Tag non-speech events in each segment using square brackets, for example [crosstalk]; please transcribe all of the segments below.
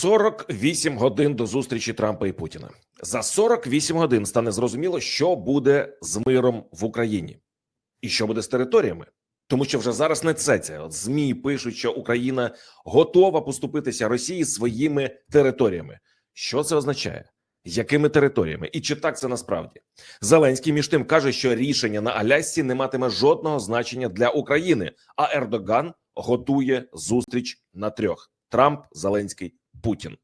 48 годин до зустрічі Трампа і Путіна. За 48 годин стане зрозуміло, що буде з миром в Україні і що буде з територіями. Тому що вже зараз не це це. От змі пишуть, що Україна готова поступитися Росії своїми територіями. Що це означає? Якими територіями і чи так це насправді Зеленський між тим каже, що рішення на Алясці не матиме жодного значення для України, а Ердоган готує зустріч на трьох: Трамп, Зеленський, Путін.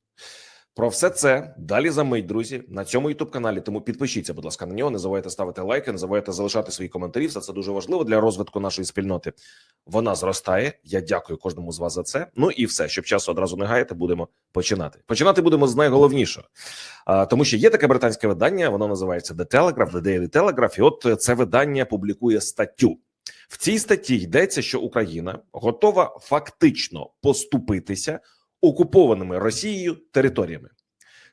Про все це далі за мить, друзі, на цьому youtube каналі. Тому підпишіться, будь ласка, на нього. Не забувайте ставити лайки, не забувайте залишати свої коментарі. Все це дуже важливо для розвитку нашої спільноти. Вона зростає. Я дякую кожному з вас за це. Ну і все, щоб часу одразу не гаяти, будемо починати. Починати будемо з найголовнішого, а, тому що є таке британське видання. Воно називається The Telegraph, The Daily Telegraph. І от це видання публікує статтю. В цій статті йдеться, що Україна готова фактично поступитися окупованими Росією територіями.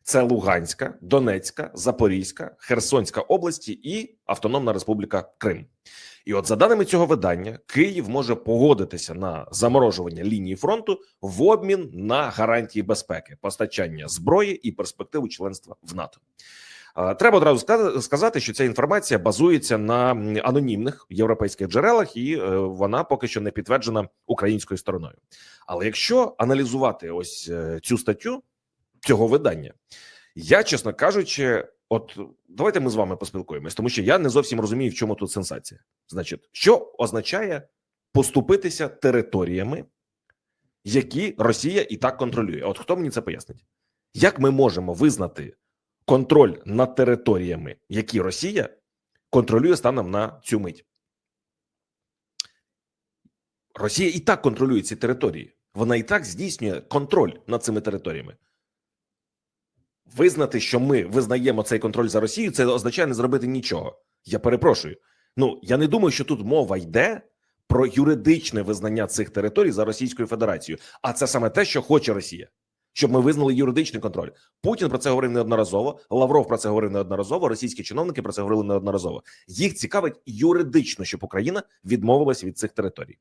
Це Луганська, Донецька, Запорізька, Херсонська області і Автономна Республіка Крим. І от за даними цього видання, Київ може погодитися на заморожування лінії фронту в обмін на гарантії безпеки, постачання зброї і перспективу членства в НАТО. Треба одразу ска- сказати, що ця інформація базується на анонімних європейських джерелах, і е, вона поки що не підтверджена українською стороною. Але якщо аналізувати ось е, цю статтю цього видання, я чесно кажучи, от давайте ми з вами поспілкуємось, тому що я не зовсім розумію, в чому тут сенсація. Значить, що означає поступитися територіями, які Росія і так контролює? От хто мені це пояснить? Як ми можемо визнати контроль над територіями, які Росія контролює станом на цю мить? Росія і так контролює ці території. Вона і так здійснює контроль над цими територіями. Визнати, що ми визнаємо цей контроль за Росію, це означає не зробити нічого. Я перепрошую. Ну я не думаю, що тут мова йде про юридичне визнання цих територій за Російською Федерацією, а це саме те, що хоче Росія, щоб ми визнали юридичний контроль. Путін про це говорив неодноразово. Лавров про це говорив неодноразово. Російські чиновники про це говорили неодноразово. Їх цікавить юридично, щоб Україна відмовилась від цих територій.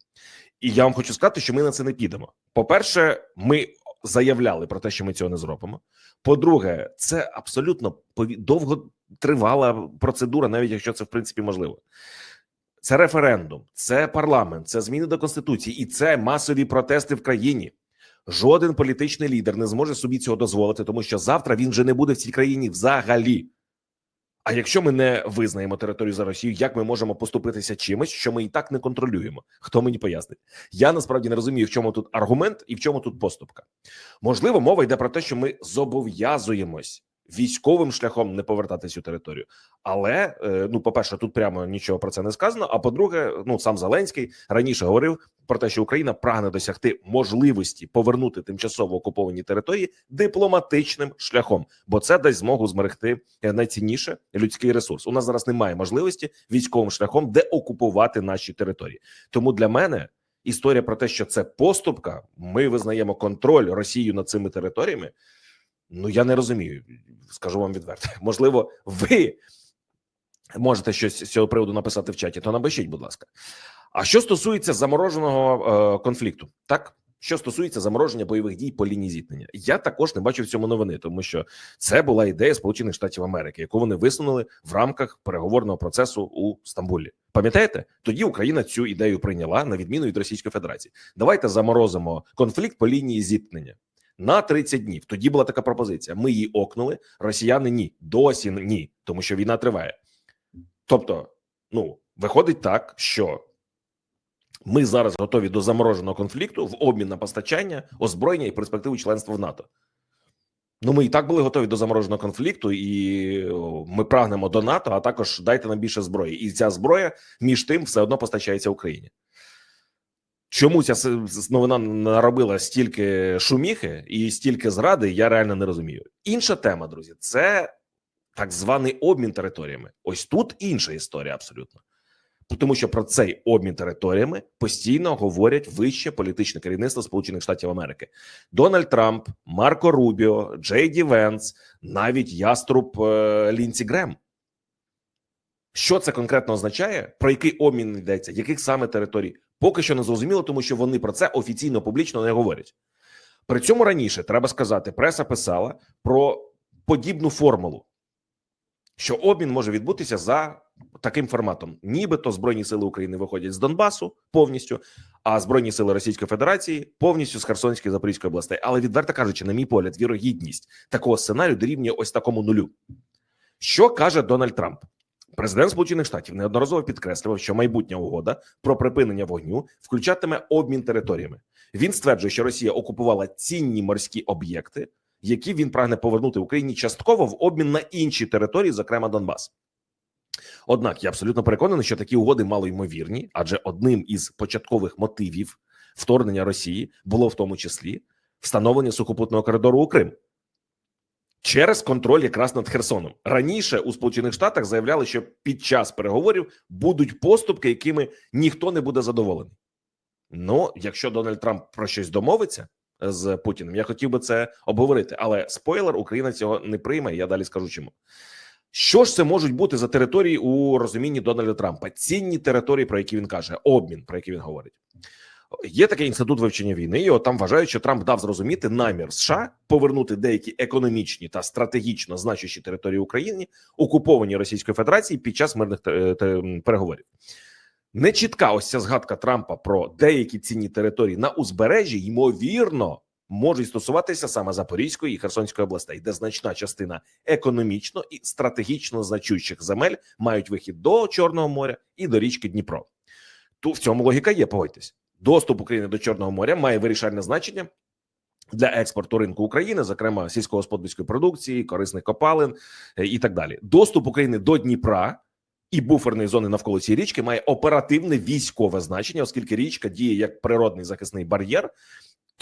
І я вам хочу сказати, що ми на це не підемо. По перше, ми заявляли про те, що ми цього не зробимо. По-друге, це абсолютно довготривала процедура, навіть якщо це в принципі можливо. Це референдум, це парламент, це зміни до конституції, і це масові протести в країні. Жоден політичний лідер не зможе собі цього дозволити, тому що завтра він вже не буде в цій країні взагалі. А якщо ми не визнаємо територію за Росію, як ми можемо поступитися чимось, що ми і так не контролюємо? Хто мені пояснить? Я насправді не розумію, в чому тут аргумент і в чому тут поступка. Можливо, мова йде про те, що ми зобов'язуємось військовим шляхом не повертати цю територію. Але е, ну, по-перше, тут прямо нічого про це не сказано. А по-друге, ну сам Зеленський раніше говорив про те, що Україна прагне досягти можливості повернути тимчасово окуповані території дипломатичним шляхом, бо це дасть змогу зберегти найцінніше людський ресурс. У нас зараз немає можливості військовим шляхом деокупувати наші території. Тому для мене історія про те, що це поступка, ми визнаємо контроль Росією над цими територіями. Ну я не розумію. Скажу вам відверто. [laughs] Можливо, ви можете щось з цього приводу написати в чаті, то напишіть, будь ласка. А що стосується замороженого е, конфлікту, так що стосується замороження бойових дій по лінії зіткнення, я також не бачу в цьому новини, тому що це була ідея Сполучених Штатів Америки, яку вони висунули в рамках переговорного процесу у Стамбулі. Пам'ятаєте, тоді Україна цю ідею прийняла на відміну від Російської Федерації. Давайте заморозимо конфлікт по лінії зіткнення на 30 днів. Тоді була така пропозиція. Ми її окнули. Росіяни ні, досі ні, тому що війна триває. Тобто, ну виходить так, що ми зараз готові до замороженого конфлікту в обмін на постачання, озброєння і перспективу членства в НАТО. Ну, ми і так були готові до замороженого конфлікту, і ми прагнемо до НАТО, а також дайте нам більше зброї. І ця зброя між тим все одно постачається Україні. Чому ця новина наробила стільки шуміхи і стільки зради, я реально не розумію. Інша тема, друзі, це так званий обмін територіями. Ось тут інша історія абсолютно. Тому що про цей обмін територіями постійно говорять вище політичне керівництво Сполучених Штатів Америки. Дональд Трамп, Марко Рубіо, Джей Ді Венс, навіть яструб е, Лінсі Грем. Що це конкретно означає? Про який обмін йдеться, яких саме територій? Поки що не зрозуміло, тому що вони про це офіційно публічно не говорять. При цьому раніше треба сказати, преса писала про подібну формулу, що обмін може відбутися за таким форматом: нібито Збройні сили України виходять з Донбасу повністю, а Збройні сили Російської Федерації повністю з Херсонської і Запорізької областей. Але відверто кажучи, на мій погляд, вірогідність такого сценарію дорівнює ось такому нулю. Що каже Дональд Трамп? Президент Сполучених Штатів неодноразово підкреслював, що майбутня угода про припинення вогню включатиме обмін територіями. Він стверджує, що Росія окупувала цінні морські об'єкти, які він прагне повернути Україні частково в обмін на інші території, зокрема Донбас. Однак я абсолютно переконаний, що такі угоди мало ймовірні, адже одним із початкових мотивів вторгнення Росії було в тому числі встановлення сухопутного коридору у Крим через контроль якраз над Херсоном. Раніше у Сполучених Штатах заявляли, що під час переговорів будуть поступки, якими ніхто не буде задоволений. Ну, якщо Дональд Трамп про щось домовиться з Путіним, я хотів би це обговорити. Але спойлер, Україна цього не прийме. Я далі скажу чому. Що ж це можуть бути за території у розумінні Дональда Трампа? Цінні території, про які він каже, обмін, про який він говорить. Є такий інститут вивчення війни, от там вважають, що Трамп дав зрозуміти намір США повернути деякі економічні та стратегічно значущі території України, окуповані Російською Федерацією під час мирних те- переговорів. Нечітка ось ця згадка Трампа про деякі цінні території на узбережжі, ймовірно, можуть стосуватися саме Запорізької і Херсонської областей, де значна частина економічно і стратегічно значущих земель мають вихід до Чорного моря і до річки Дніпро. Тут в цьому логіка є, погодьтесь. Доступ України до Чорного моря має вирішальне значення для експорту ринку України, зокрема сільськогосподарської продукції, корисних копалин е, і так далі. Доступ України до Дніпра і буферної зони навколо цієї річки має оперативне військове значення, оскільки річка діє як природний захисний бар'єр.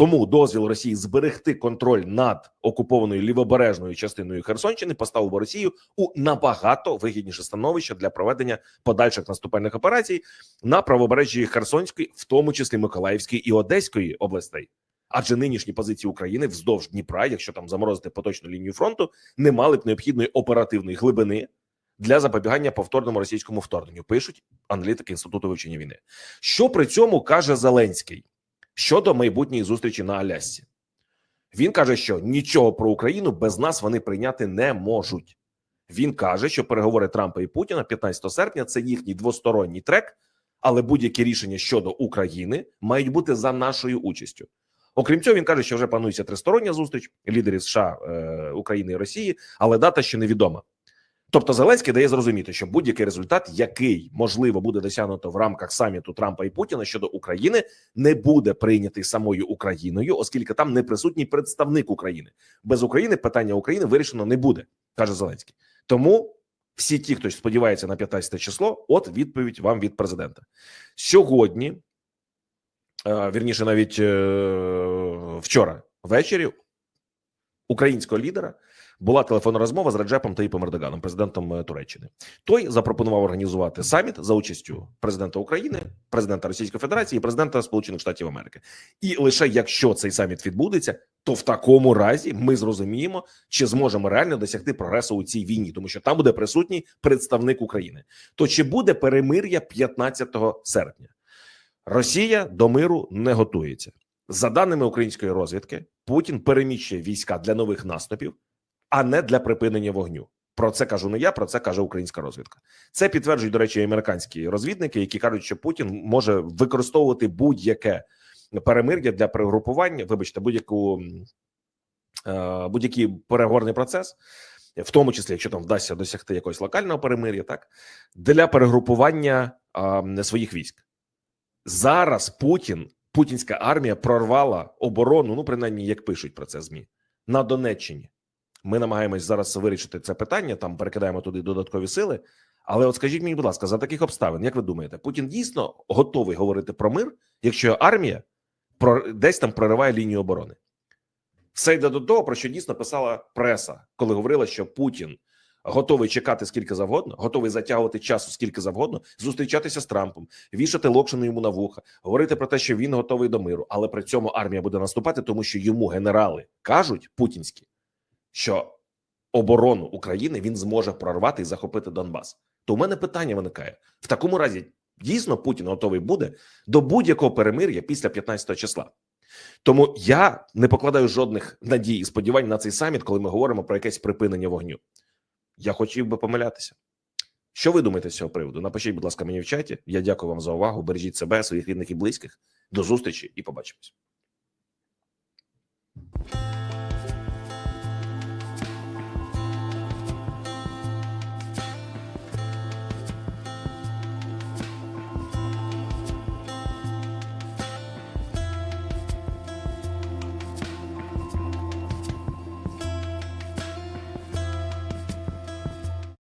Тому дозвіл Росії зберегти контроль над окупованою лівобережною частиною Херсонщини поставив Росію у набагато вигідніше становище для проведення подальших наступальних операцій на правобережжі Херсонської, в тому числі Миколаївської і Одеської областей. Адже нинішні позиції України вздовж Дніпра, якщо там заморозити поточну лінію фронту, не мали б необхідної оперативної глибини для запобігання повторному російському вторгненню. Пишуть аналітики інституту вивчення війни. Що при цьому каже Зеленський щодо майбутньої зустрічі на Алясці? Він каже, що нічого про Україну без нас вони прийняти не можуть. Він каже, що переговори Трампа і Путіна 15 серпня це їхній двосторонній трек, але будь-які рішення щодо України мають бути за нашою участю. Окрім цього, він каже, що вже планується тристороння зустріч лідерів США, е, України і Росії, але дата ще невідома. Тобто Зеленський дає зрозуміти, що будь-який результат, який можливо буде досягнуто в рамках саміту Трампа і Путіна щодо України, не буде прийнятий самою Україною, оскільки там не присутній представник України. Без України питання України вирішено не буде, каже Зеленський. Тому всі ті, хто сподівається на 15 число, от відповідь вам від президента сьогодні. е, Вірніше, навіть е, вчора ввечері українського лідера була телефонна розмова з Реджепом Таїпом Ердоганом, президентом е, Туреччини. Той запропонував організувати саміт за участю президента України, президента Російської Федерації і президента Сполучених Штатів Америки. І лише якщо цей саміт відбудеться, то в такому разі ми зрозуміємо, чи зможемо реально досягти прогресу у цій війні, тому що там буде присутній представник України. То чи буде перемир'я 15 серпня? Росія до миру не готується. За даними української розвідки, Путін переміщує війська для нових наступів, а не для припинення вогню. Про це кажу не я, про це каже українська розвідка. Це підтверджують, до речі, американські розвідники, які кажуть, що Путін може використовувати будь-яке перемир'я для перегрупування, вибачте, будь-яку е, будь-який переговорний процес, в тому числі, якщо там вдасться досягти якогось локального перемир'я, так для перегрупування е, своїх військ. Зараз Путін, путінська армія прорвала оборону. Ну, принаймні, як пишуть про це змі на Донеччині. Ми намагаємось зараз вирішити це питання. Там перекидаємо туди додаткові сили. Але от скажіть мені, будь ласка, за таких обставин, як ви думаєте, Путін дійсно готовий говорити про мир, якщо армія про десь там прориває лінію оборони? Все йде до того, про що дійсно писала преса, коли говорила, що Путін готовий чекати скільки завгодно, готовий затягувати часу скільки завгодно, зустрічатися з Трампом, вішати локшину йому на вуха, говорити про те, що він готовий до миру, але при цьому армія буде наступати, тому що йому генерали кажуть путінські, що оборону України він зможе прорвати і захопити Донбас. То у мене питання виникає в такому разі. Дійсно, Путін готовий буде до будь-якого перемир'я після 15 числа. Тому я не покладаю жодних надій і сподівань на цей саміт, коли ми говоримо про якесь припинення вогню. Я хотів би помилятися. Що ви думаєте з цього приводу? Напишіть, будь ласка, мені в чаті. Я дякую вам за увагу. Бережіть себе, своїх рідних і близьких. До зустрічі і побачимось.